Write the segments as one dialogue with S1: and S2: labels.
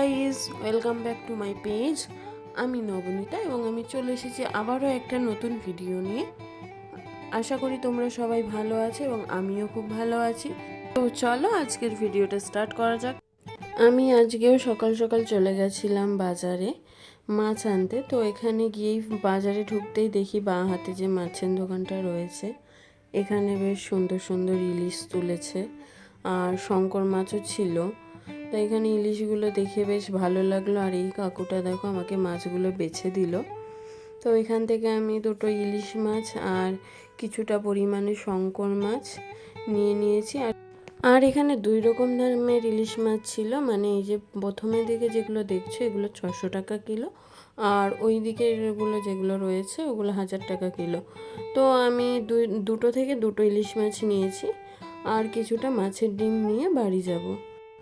S1: Guys welcome back to my page আমি নবনীতা এবং আমি চলে এসেছি আবারও একটা নতুন ভিডিও নিয়ে। আশা করি তোমরা সবাই ভালো আছো এবং আমিও খুব ভালো আছি। তো চলো আজকের ভিডিওটা স্টার্ট করা যাক। আমি আজকেও সকাল সকাল চলে গেছিলাম বাজারে মাছ আনতে। তো এখানে গিয়েই বাজারে ঢুকতেই দেখি বাঁ হাতে যে মাছের দোকানটা রয়েছে, এখানে বেশ সুন্দর সুন্দর ইলিশ তুলেছে। আর শঙ্কর মাছও ছিল। তো এখানে ইলিশগুলো দেখে বেশ ভালো লাগল। আর এই কাকুটা দেখো আমাকে মাছগুলো বেছে দিল। তো এখান থেকে আমি দুটো ইলিশ মাছ আর কিছুটা পরিমাণে শঙ্কর মাছ নিয়ে নিয়েছি। আর আর এখানে দুই রকম দামের ইলিশ মাছ ছিল। মানে এই যে প্রথমের দিকে যেগুলো দেখছ, এগুলো ছশো টাকা কিলো। আর ওই দিকের এগুলো যেগুলো রয়েছে, ওগুলো হাজার টাকা কিলো। তো আমি দুই, দুটো থেকে দুটো ইলিশ মাছ নিয়েছি। আর কিছুটা মাছের ডিম নিয়ে বাড়ি যাব।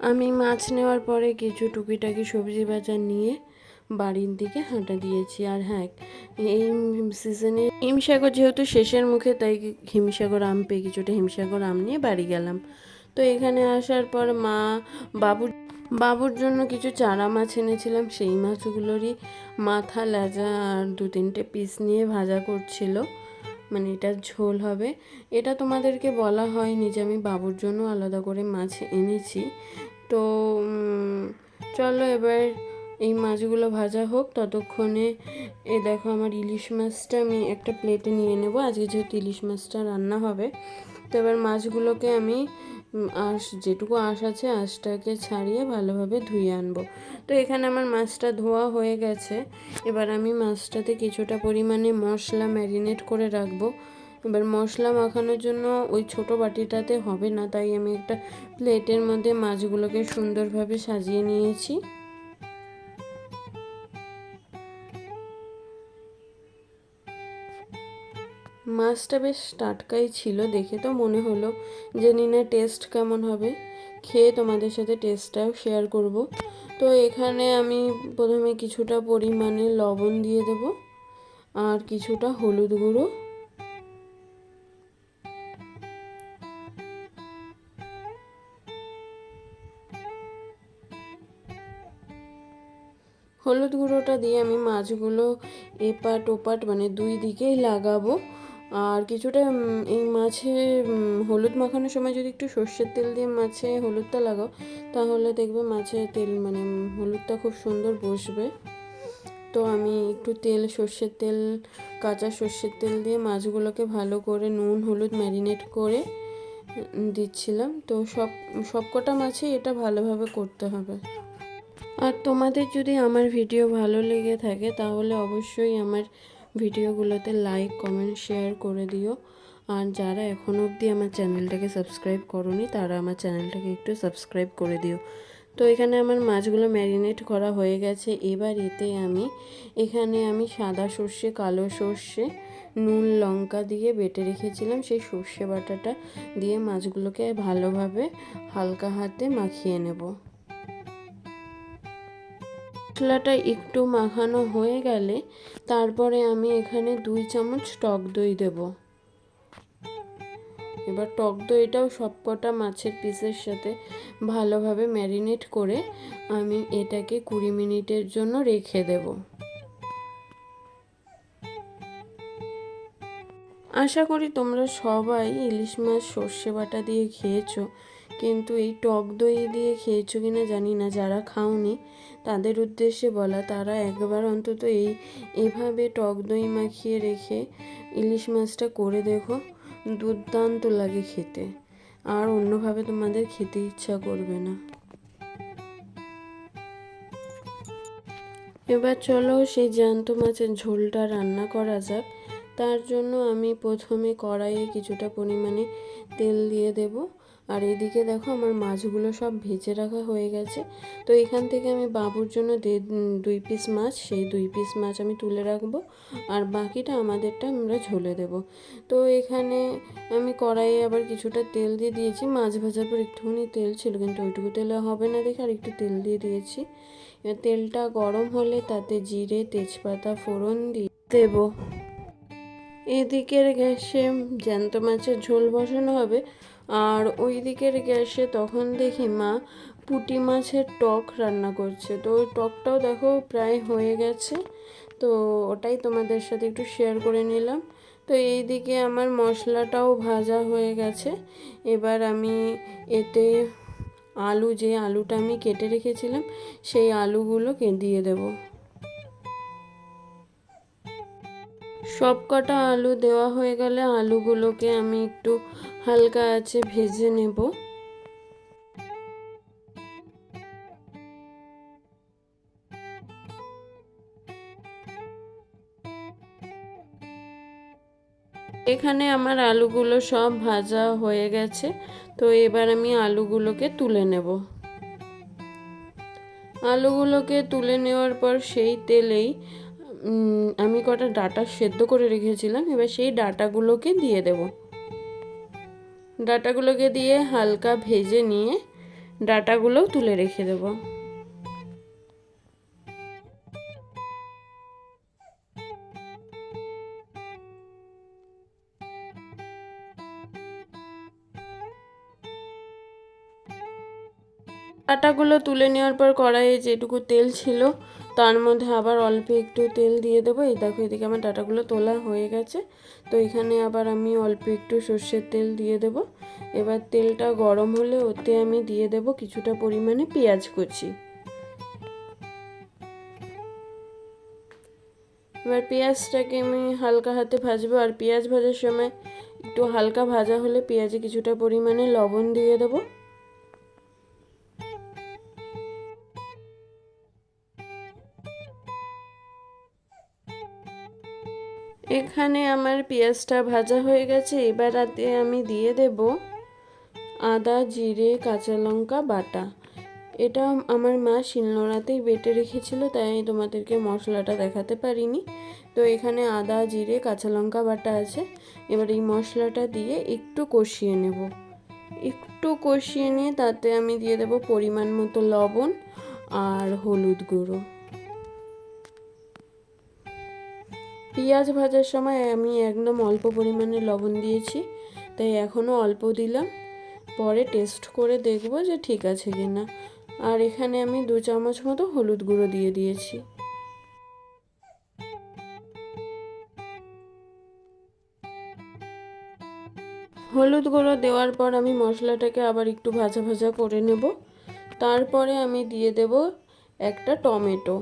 S1: আমি মাছ নেওয়ার পরে কিছু টুকিটাকি সবজি বাজার নিয়ে বাড়ির দিকে হাঁটা দিয়েছি। আর হ্যাঁ এই সিজনে হিমসাগর যেহেতু শেষের মুখে, তাই হিমসাগর আম পেয়ে কিছুটা হিমসাগর আম নিয়ে বাড়ি গেলাম। তো এখানে আসার পর মা বাবুর বাবুর জন্য কিছু চারা মাছ এনেছিলাম। সেই মাছগুলোরই মাথা, লেজা আর দু তিনটে পিস নিয়ে ভাজা করছিল। মানে এটা ঝোল হবে। এটা তোমাদেরকে বলা হয়নি যে আমি বাবুর জন্য আলাদা করে মাছ এনেছি। তো চলো এবার এই মাছগুলো ভাজা হোক, ততক্ষণে এ দেখো আমার ইলিশ মাছটা আমি একটা প্লেটে নিয়ে নেব। আজকে যেহেতু ইলিশ মাছটা রান্না হবে, তো এবার মাছগুলোকে আমি আঁশ, যেটুকু আঁশ আছে আঁশটাকে ছাড়িয়ে ভালোভাবে ধুয়ে আনব। তো এখানে আমার মাছটা ধোয়া হয়ে গেছে। এবার আমি মাছটাতে কিছুটা পরিমাণে মশলা ম্যারিনেট করে রাখব। এবার মশলা মাখানোর জন্য ওই ছোট বাটিটাতে হবে না, তাই আমি একটা প্লেটের মধ্যে মাছগুলোকে সুন্দরভাবে সাজিয়ে নিয়েছি। মাছটা বেশ টাটকাই ছিল, দেখে তো মনে হলো জানি না টেস্ট কেমন হবে। খেয়ে তোমাদের সাথে টেস্টটাও শেয়ার করব। তো এখানে আমি প্রথমে কিছুটা পরিমাণে লবণ দিয়ে দেব, আর কিছুটা হলুদ গুঁড়ো। হলুদ গুঁড়োটা দিয়ে আমি মাছগুলো এপাট ওপাট মানে দুই দিকেই লাগাবো। আর কিছুটা এই মাছে হলুদ মাখানোর সময় যদি একটু সর্ষের তেল দিয়ে মাছে হলুদটা লাগাও, তাহলে দেখবে মাছে তেল মানে হলুদটা খুব সুন্দর বসবে। তো আমি একটু তেল, সর্ষের তেল, কাঁচা সর্ষের তেল দিয়ে মাছগুলোকে ভালো করে নুন, হলুদ ম্যারিনেট করে দিচ্ছিলাম। তো সব, সবকটা মাছেই এটা ভালোভাবে করতে হবে। আর তোমাদের যদি আমার ভিডিও ভালো লেগে থাকে, তাহলে অবশ্যই আমার ভিডিওগুলোতে লাইক কমেন্ট শেয়ার করে দিও। আর যারা এখনও অবধি আমার চ্যানেলটাকে সাবস্ক্রাইব করনি, তারা আমার চ্যানেলটাকে একটু সাবস্ক্রাইব করে দিও। তো এখানে আমার মাছগুলো ম্যারিনেট করা হয়ে গেছে। এবার এতে আমি, এখানে আমি সাদা সর্ষে, কালো সর্ষে, নুন, লঙ্কা দিয়ে বেটে রেখেছিলাম। সেই সর্ষে বাটাটা দিয়ে মাছগুলোকে ভালোভাবে হালকা হাতে মাখিয়ে নেব। মশলাটা একটু মাখানো হয়ে গেলে তারপরে আমি এখানে দুই চামচ টক দই দেব। এবার টক দইটাও সবকটা মাছের পিসের সাথে ভালোভাবে ম্যারিনেট করে আমি এটাকে কুড়ি মিনিটের জন্য রেখে দেব। আশা করি তোমরা সবাই ইলিশ মাছ সর্ষে বাটা দিয়ে খেয়েছো, কিন্তু এই টক দই দিয়ে খেয়েছো কিনা জানি না, যারা খাওনি তাদের উদ্দেশ্যে বলা, তারা একবার অন্তত এই, এভাবে টক দই মাখিয়ে রেখে ইলিশ মাছটা করে দেখো, দুর্দান্ত লাগে খেতে। আর অন্যভাবে তোমাদের খেতে ইচ্ছা করবে না। এবার চলো সেই জ্যান্ত মাছের ঝোলটা রান্না করা যাক। তার জন্য আমি প্রথমে কড়াইয়ে কিছুটা পরিমাণে তেল দিয়ে দেব। আর এদিকে দেখো আমার মাছগুলো সব ভেজে রাখা হয়ে গেছে। তো এখান থেকে আমি বাবুর জন্য দুই পিস মাছ, সেই দুই পিস মাছ আমি তুলে রাখব। আর বাকিটা আমাদেরটা আমরা ঝোলে দেব। তো এখানে আমি কড়াইয়ে আবার কিছুটা তেল দিয়ে দিয়েছি। মাছ ভাজার পর একটুখানি তেল ছিল, কিন্তু ওইটুকু তেলে হবে না দেখে আর একটু তেল দিয়ে দিয়েছি। তেলটা গরম হলে তাতে জিরে, তেজপাতা, ফোড়ন দিয়ে দেবো। এদিকের গ্যাসে জ্যান্ত মাছের ঝোল বসানো হবে। আর ওই দিকের গ্যাসে তখন দেখি মা পুঁটি মাছের টক রান্না করছে। তো ওই টকটাও দেখো প্রায় হয়ে গেছে। তো ওটাই তোমাদের সাথে একটু শেয়ার করে নিলাম। তো এই দিকে আমার মশলাটাও ভাজা হয়ে গেছে। এবার আমি এতে আলু, যে আলুটা আমি কেটে রেখেছিলাম, সেই আলুগুলো দিয়ে দেব। সব কটা আলু দেওয়া হয়ে গেলে আলুগুলোকে আমি একটু হালকা আছে, ভেজে নেব। এখানে আমার আলুগুলো সব ভাজা হয়ে গেছে, তো এবার আমি আলুগুলোকে তুলে নেব। আলুগুলোকে তুলে নেওয়ার পর সেই তেলেই আমি কটা ডাটা সেদ্ধ করে রেখেছিলাম, এবার সেই ডাটাগুলোকে দিয়ে দেব। ডাটাগুলোকে দিয়ে হালকা ভেজে নিয়ে ডাটাগুলোও তুলে রেখে দেবো। আটাগুলো তুলে নেওয়ার পর কড়াইয়ে যেটুকু তেল ছিল তার মধ্যে আবার অল্প একটু তেল দিয়ে দেবো। এই দেখো, এদিকে আমার ডাটাগুলো তোলা হয়ে গেছে। তো এখানে আবার আমি অল্প একটু সর্ষের তেল দিয়ে দেব। এবার তেলটা গরম হলে ওতে আমি দিয়ে দেব কিছুটা পরিমাণে পেঁয়াজ কুচি। এবার পেঁয়াজটাকে আমি হালকা হাতে ভাজবো। আর পেঁয়াজ ভাজার সময় একটু হালকা ভাজা হলে পেঁয়াজে কিছুটা পরিমাণে লবণ দিয়ে দেবো। এখানে আমার পেঁয়াজটা ভাজা হয়ে গেছে, এবার রাতে আমি দিয়ে দেব আদা, জিরে, কাঁচা লঙ্কা, বাটা। এটা আমার মা শিলনোড়াতেই বেটে রেখেছিল, তাই তোমাদেরকে মশলাটা দেখাতে পারিনি। তো এখানে আদা, জিরে, কাঁচা লঙ্কা, বাটা আছে। এবার এই মশলাটা দিয়ে একটু কষিয়ে নেব। একটু কষিয়ে নিয়ে তাতে আমি দিয়ে দেব পরিমাণ মতো লবণ আর হলুদ গুঁড়ো। পেঁয়াজ ভাজার সময় আমি একদম অল্প পরিমাণে লবণ দিয়েছি, তাই এখনও অল্প দিলাম। পরে টেস্ট করে দেখব যে ঠিক আছে কি না আর এখানে আমি দু চামচ মতো হলুদ গুঁড়ো দিয়ে দিয়েছি। হলুদ গুঁড়ো দেওয়ার পর আমি মশলাটাকে আবার একটু ভাজা ভাজা করে নেব। তারপরে আমি দিয়ে দেব একটা টমেটো।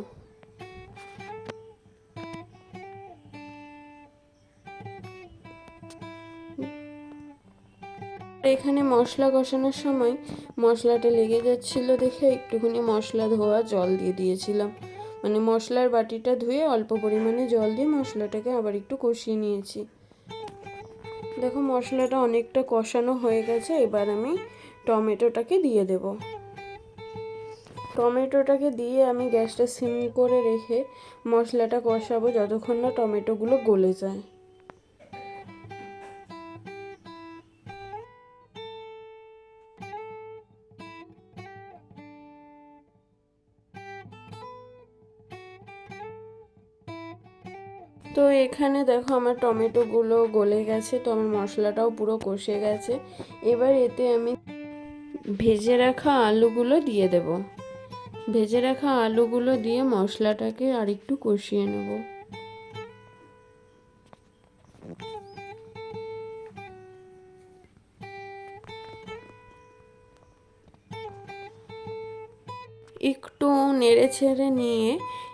S1: এখানে মশলা কষানোর সময় মশলাটা লেগে যাচ্ছিল দেখে একটুখানি মশলা ধোয়া জল দিয়ে দিয়েছিলাম। মানে মশলার বাটিটা ধুয়ে অল্প পরিমাণে জল দিয়ে মশলাটাকে আবার একটু কষিয়ে নিয়েছি। দেখো মশলাটা অনেকটা কষানো হয়ে গেছে, এবার আমি টমেটোটাকে দিয়ে দেব। টমেটোটাকে দিয়ে আমি গ্যাসটা সিম করে রেখে মশলাটা কষাবো যতক্ষণ না টমেটোগুলো গলে যায়। এখানে দেখো আমার টমেটোগুলো গলে গেছে, তো আমার মশলাটাও পুরো কষে গেছে। এবার এতে আমি ভেজে রাখা আলুগুলো দিয়ে দেব। ভেজে রাখা আলুগুলো দিয়ে মশলাটাকে আর একটু কষিয়ে নেব। একটু নেড়ে ছেড়ে নিয়ে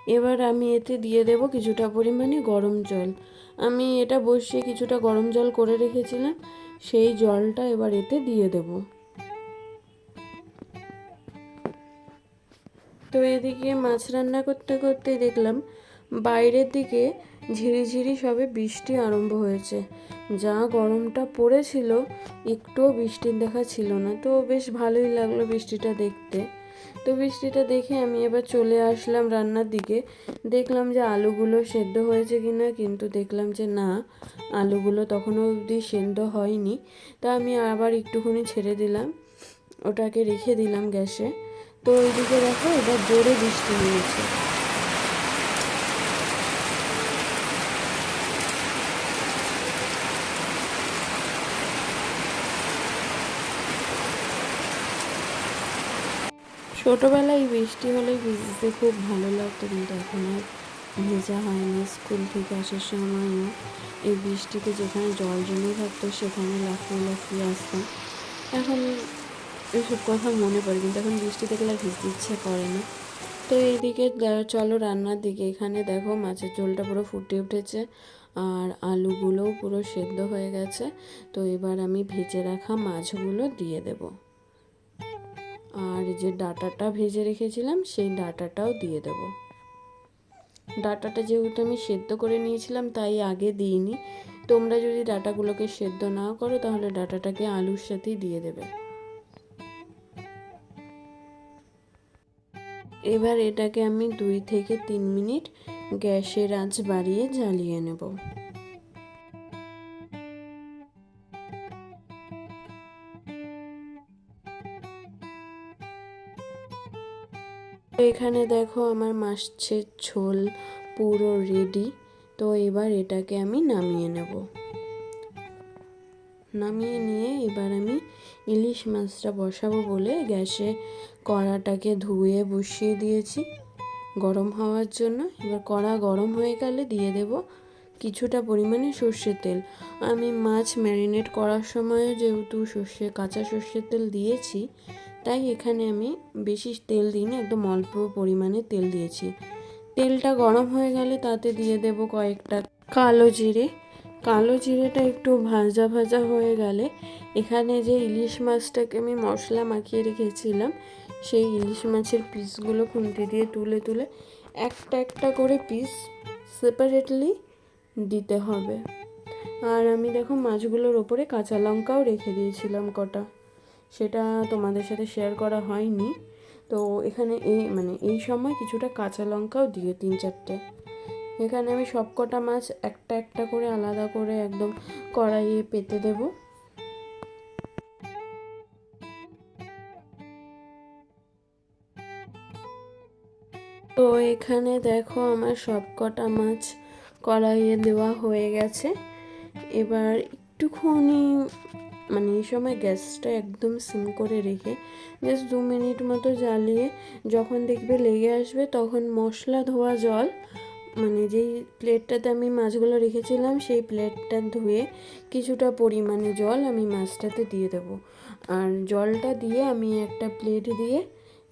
S1: এবার আমি এতে দিয়ে দেব কিছুটা পরিমাণে গরম জল। আমি এটা বসিয়ে কিছুটা গরম জল করে রেখেছিলাম, সেই জলটা এবার এতে দিয়ে দেব। তো এদিকে মাছ রান্না করতে করতে দেখলাম, বাইরের দিকে ঝিরিঝিরি সবে বৃষ্টি আরম্ভ হয়েছে। যা গরমটা পড়েছিল, একটুও বৃষ্টির দেখা ছিল না। তো বেশ ভালোই লাগল বৃষ্টিটা দেখতে। তো বৃষ্টিটা দেখে আমি এবার চলে আসলাম রান্নার দিকে। দেখলাম যে আলুগুলো সেদ্ধ হয়েছে কি না কিন্তু দেখলাম যে না, আলুগুলো তখনও অবধি সেদ্ধ হয়নি। তা আমি আবার একটুখানি ছেড়ে দিলাম, ওটাকে রেখে দিলাম গ্যাসে। তো ওইদিকে দেখো, এবার জোরে বৃষ্টি হয়েছে। ছোটোবেলায় বৃষ্টি হলে ভিজতে খুব ভালো লাগতো, কিন্তু এখন আর ভেজা হয়নি। স্কুল থেকে আসার সময়ও এই বৃষ্টিতে যেখানে জল জমে থাকতো, সেখানে লাফিয়ে লাফিয়ে আসতাম। এখন এসব কথা মনে পড়ে, কিন্তু এখন বৃষ্টি দেখলে আর ভিজতে ইচ্ছে করে না। তো এইদিকে চলো রান্নার দিকে। এখানে দেখো মাছের ঝোলটা পুরো ফুটে উঠেছে, আর আলুগুলোও পুরো সেদ্ধ হয়ে গেছে। তো এবার আমি ভেজে রাখা মাছগুলো দিয়ে দেবো। আর যে ডাটাটা ভেজে রেখেছিলাম, সেই ডাটাটাও দিয়ে দেব। ডাটাটা যেহেতু আমি সেদ্ধ করে নিয়েছিলাম, তাই আগে দিইনি। তোমরা যদি ডাটাগুলোকে সেদ্ধ না করো, তাহলে ডাটাটাকে আলুর সাথেই দিয়ে দেবে। এবার এটাকে আমি দুই থেকে তিন মিনিট গ্যাসের আঁচ বাড়িয়ে জ্বালিয়ে নেব। এখানে দেখো আমার মাছের ঝোল পুরো রেডি তো এবার এটাকে আমি নামিয়ে নেব। নামিয়ে নিয়ে এবার আমি ইলিশ মাছটা বসাবো বলে গ্যাসে কড়াটাকে ধুয়ে বসিয়ে দিয়েছি। গরম হওয়ার জন্য এবার কড়া গরম হয়ে গেলে দিয়ে দেব কিছুটা পরিমাণে সর্ষের তেল। আমি মাছ ম্যারিনেট করার সময় যেহেতু সর্ষে, কাঁচা সর্ষের তেল দিয়েছি তাই এখানে আমি বেশি তেল দিইনি, একদম অল্প পরিমাণে তেল দিয়েছি। তেলটা গরম হয়ে গেলে তাতে দিয়ে দেব কয়েকটা কালো জিরে। কালো জিরেটা একটু ভাজা ভাজা হয়ে গেলে এখানে যে ইলিশ মাছটাকে আমি মশলা মাখিয়ে রেখেছিলাম, সেই ইলিশ মাছের পিসগুলো খুন্তি দিয়ে তুলে তুলে একটা একটা করে পিস সেপারেটলি দিতে হবে। আর আমি দেখো মাছগুলোর ওপরে কাঁচা লঙ্কাও রেখে দিয়েছিলাম কটা। সেটা তোমাদের সাথে শেয়ার করা হয়নি। তো এখানে এই মানে এই সময় কিছুটা কাঁচা লঙ্কাও দিয়ে তিন চারটে। এখানে আমি সব কটা মাছ একটা একটা করে আলাদা করে একদম কড়াইয়ে পেতে দেব। তো এখানে দেখো আমার সব কটা মাছ কড়াইয়ে দেওয়া হয়ে গেছে। এবার একটুখানি মানে এই সময় গ্যাসটা একদম সিম করে রেখে জাস্ট দু মিনিট মতো জ্বালিয়ে যখন দেখবে লেগে আসবে তখন মশলা ধোয়া জল মানে যেই প্লেটটাতে আমি মাছগুলো রেখেছিলাম সেই প্লেটটা ধুয়ে কিছুটা পরিমাণে জল আমি মাছটাতে দিয়ে দেব। আর জলটা দিয়ে আমি একটা প্লেট দিয়ে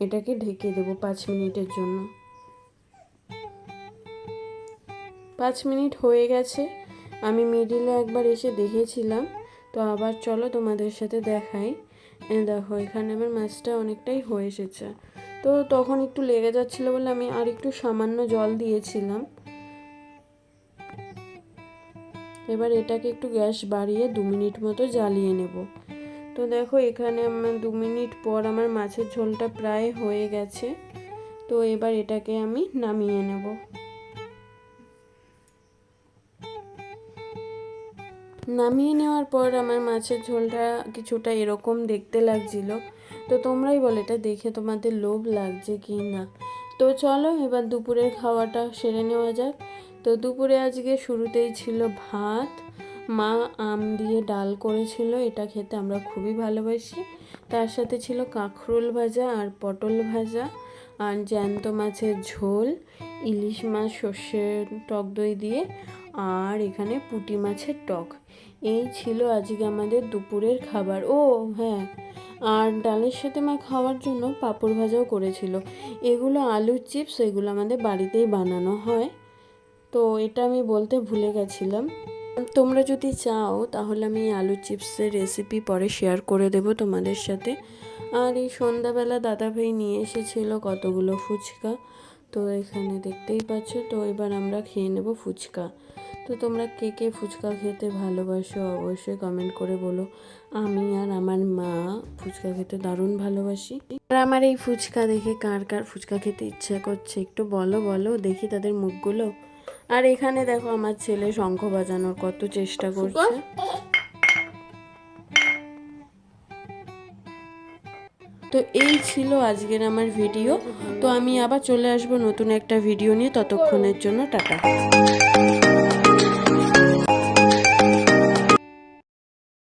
S1: এটাকে ঢেকে দেবো পাঁচ মিনিটের জন্য। পাঁচ মিনিট হয়ে গেছে, আমি মিডিলে একবার এসে দেখেছিলাম। তো আবার চলো তোমাদের সাথে দেখাই। দেখো, এখানে আমার মাছটা অনেকটাই হয়ে এসেছে। তো তখন একটু লেগে যাচ্ছিল বলে আমি আর একটু সামান্য জল দিয়েছিলাম। এবার এটাকে একটু গ্যাস বাড়িয়ে দু মিনিট মতো জ্বালিয়ে নেব। তো দেখো, এখানে আমার দু মিনিট পর আমার মাছের ঝোলটা প্রায় হয়ে গেছে। তো এবার এটাকে আমি নামিয়ে নেব। নামিয়ে নেওয়ার পর আমার মাছের ঝোলটা কিছুটা এরকম দেখতে লাগছিল। তো তোমরাই বলো, এটা দেখে তোমাদের লোভ লাগছে কি না? তো চলো, এবার দুপুরের খাওয়াটা সেরে নেওয়া যাক। তো দুপুরে আজকে শুরুতেই ছিল ভাত। মা আম দিয়ে ডাল করেছিল, এটা খেতে আমরা খুবই ভালোবাসি। তার সাথে ছিল কাঁকরোল ভাজা আর পটল ভাজা আর জ্যান্ত মাছের ঝোল, ইলিশ মাছ, সর্ষের টক দই দিয়ে, আর এখানে পুঁটি মাছের টক। এই ছিল আজকে আমাদের দুপুরের খাবার। ও হ্যাঁ আর ডালের সাথে মা খাওয়ার জন্য পাঁপড় ভাজাও করেছিল। এগুলো আলুর চিপস, এগুলো আমাদের বাড়িতেই বানানো হয়। তো এটা আমি বলতে ভুলে গেছিলাম। তোমরা যদি চাও, তাহলে আমি আলুর চিপসের রেসিপি পরে শেয়ার করে দেব তোমাদের সাথে। আর এই সন্ধ্যাবেলা দাদাভাই নিয়ে এসেছিল কতগুলো ফুচকা। তো এখানে দেখতেই পাচ্ছ, তো এবার আমরা খেয়ে নেব ফুচকা। তো তোমরা কে কে ফুচকা খেতে ভালোবাসো অবশ্যই কমেন্ট করে বলো। আমি আর আমার মা ফুচকা খেতে দারুণ ভালোবাসি। আর আমার এই ফুচকা দেখে কার কার ফুচকা খেতে ইচ্ছা করছে একটু বলো বলো, দেখি তাদের মুখগুলো। আর এখানে দেখো আমার ছেলে শঙ্খ বাজানোর কত চেষ্টা করছে। তো এই ছিল আজকের আমার ভিডিও। তো আমি আবার চলে আসব নতুন একটা ভিডিও নিয়ে ততক্ষণের জন্য, টাটা।